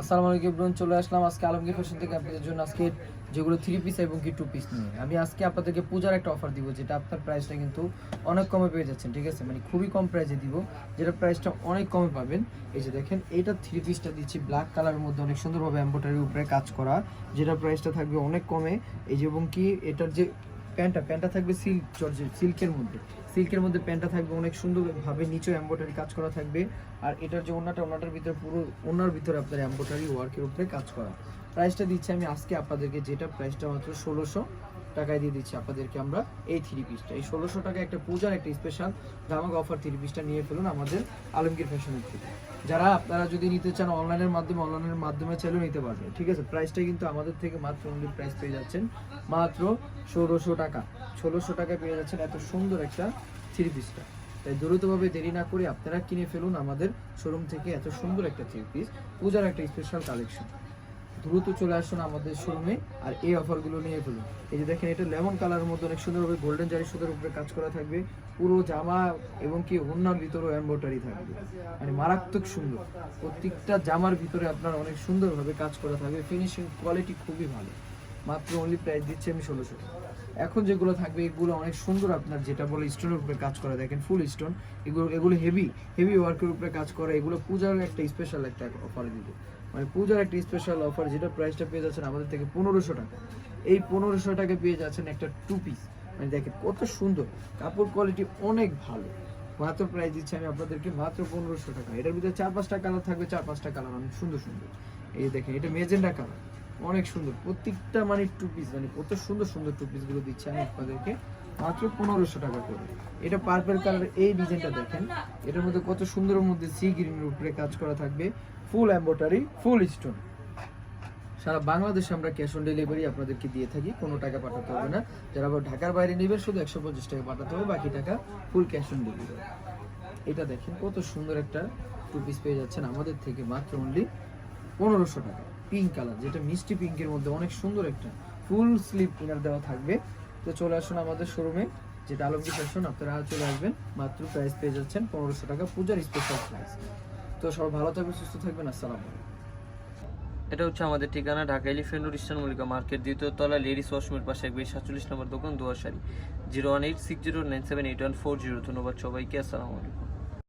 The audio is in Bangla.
আসসালামু আলাইকুম ব্রন চলে আসলাম আজকে আলমগীর ফ্যাশন থেকে আপনাদের জন্য আজকে যেগুলো থ্রি পিস এবং কি টু পিস নিয়ে। আমি আজকে আপনাদেরকে পূজার একটা অফার দিব, যেটা আপনার প্রাইসটা কিন্তু অনেক কমে পেয়ে যাচ্ছেন, ঠিক আছে? মানে খুবই কম প্রাইসে দিব, যেটা প্রাইসটা অনেক কমে পাবেন। এই যে দেখেন, এইটা থ্রি পিসটা দিচ্ছি ব্ল্যাক কালারের মধ্যে অনেক সুন্দরভাবে এম্বোটারির উপরে কাজ করা যেটা প্রাইসটা থাকবে অনেক কমে। এই যে এবং কি, এটার যে প্যান্টটা প্যান্টটা থাকবে সিল্ক জর্জের সিল্কের মধ্যে। সিল্কের মধ্যে প্যান্টটা থাকবে, অনেক সুন্দরভাবে নিচে এম্ব্রয়ডারি কাজ করা থাকবে। আর এটার যে ওনাটা ওনাটার ভিতরে পুরো ওনার ভিতরে আপনার এম্ব্রয়ডারি ওয়ার্কের উপরে কাজ করা। প্রাইসটা দিচ্ছি আমি আজকে আপনাদেরকে, যেটা প্রাইসটা মাত্র ষোলোশো। টাকায় দিয়ে দিচ্ছি আপনাদেরকে আমরা এই থ্রি পিসটা এই ষোলোশো টাকা একটা পূজার একটা স্পেশাল ধামাক অফার থ্রি পিসটা নিয়ে ফেলুন আমাদের আলমগীর ফ্যাশনের থেকে। যারা আপনারা যদি নিতে চান অনলাইনের মাধ্যমে অনলাইনের মাধ্যমে চাইলেও নিতে পারবেন, ঠিক আছে? প্রাইসটা কিন্তু আমাদের থেকে মাত্র অনলি প্রাইস পেয়ে যাচ্ছেন মাত্র ষোলোশো টাকা। ষোলোশো টাকায় পেয়ে যাচ্ছেন এত সুন্দর একটা থ্রি পিসটা তাই দ্রুতভাবে দেরি না করে আপনারা কিনে ফেলুন আমাদের শোরুম থেকে এত সুন্দর একটা থ্রি পিস পূজার একটা স্পেশাল কালেকশন দ্রুত চলে আসুন আমাদের শোরুমে আর এই অফারগুলো নিয়ে ফেলুন। এই যে দেখেন, এটা লেমন কালারের মধ্যে অনেক সুন্দরভাবে গোল্ডেন জারি সুতার উপরে কাজ করা থাকবে। পুরো জামা এবং কি ওড়নার ভিতরেও এম্ব্রয়ডারি থাকবে। মানে মারাত্মক সুন্দর। প্রত্যেকটা জামার ভিতরে আপনার অনেক সুন্দরভাবে কাজ করা থাকবে। ফিনিশিং কোয়ালিটি খুবই ভালো। মাত্র অনলি প্রাইস দিচ্ছি আমি ষোলোশো এখন যেগুলো থাকবে, এগুলো অনেক সুন্দর আপনার যেটা বলে স্টোনের উপরে কাজ করা। দেখেন ফুল স্টোন এগুলো এগুলো হেভি হেভি ওয়ার্কের উপরে কাজ করা। এগুলো পূজার একটা স্পেশাল একটা অফার দিব। মানে পূজার একটা স্পেশাল অফার যেটা প্রাইসটা পেয়ে যাচ্ছেন আমাদের থেকে পনেরোশো টাকা। এই পনেরোশো টাকা পেয়ে যাচ্ছেন একটা টু পিস মানে দেখেন কত সুন্দর, কাপড় কোয়ালিটি অনেক ভালো। মাত্র প্রাইস দিচ্ছি আমি আপনাদেরকে মাত্র পনেরোশো টাকা। এটার ভিতরে চার পাঁচটা কালার থাকবে, চার পাঁচটা কালার অনেক সুন্দর সুন্দর। এই দেখেন, এটা মেজেন্ডা কালার অনেক সুন্দর। প্রত্যেকটা মানে টু পিস মানে কত সুন্দর সুন্দর টু পিসগুলো দিচ্ছি আমি আপনাদেরকে। মাত্র পনেরোশো টাকা করে। এটা পার্পেল কালার এই ডিজাইনটা দেখেন। এটার মধ্যে কত সুন্দরের মধ্যে সি গ্রিনের উপরে কাজ করা থাকবে। ফুল এম্বোটারি ফুল স্টোন সারা বাংলাদেশে আমরা ক্যাশ অন ডেলিভারি আপনাদেরকে দিয়ে থাকি, কোনো টাকা পাঠাতে হবে না। যারা আবার ঢাকার বাইরে নেবেন, শুধু একশো পঁচিশ টাকা পাঠাতে হবে, বাকি টাকা ফুল ক্যাশ অন ডেলিভারি এটা দেখেন কত সুন্দর একটা টু পিস পেয়ে যাচ্ছেন আমাদের থেকে মাত্র অনলি পনেরোশো টাকা। পিঙ্ক কালার যেটা মিষ্টি পিঙ্কের মধ্যে অনেক সুন্দর একটা ফুল স্লিপ ইনার দেওয়া থাকবে। তো চলে আসুন আমাদের শোরুমে যেটা আলমগীর ফ্যাশন আপনারা চলে আসবেন। মাত্র প্রাইস পেয়ে যাচ্ছেন পনেরোশো টাকা, পূজার স্পেশাল প্রাইস তো সবাই ভালো থাকবেন, সুস্থ থাকবেন, আসসালামু এটা হচ্ছে আমাদের ঠিকানা, Dhaka elephant road, eastern Mallika market, দ্বিতীয় তলা, লেডিস ওয়াশমের পাশে একবার সাতচল্লিশ নম্বর দোকান দুয়াশারি zero one eight six zero nine seven eight one four zero. ধন্যবাদ সবাইকে, আসসালামু আলাইকুম।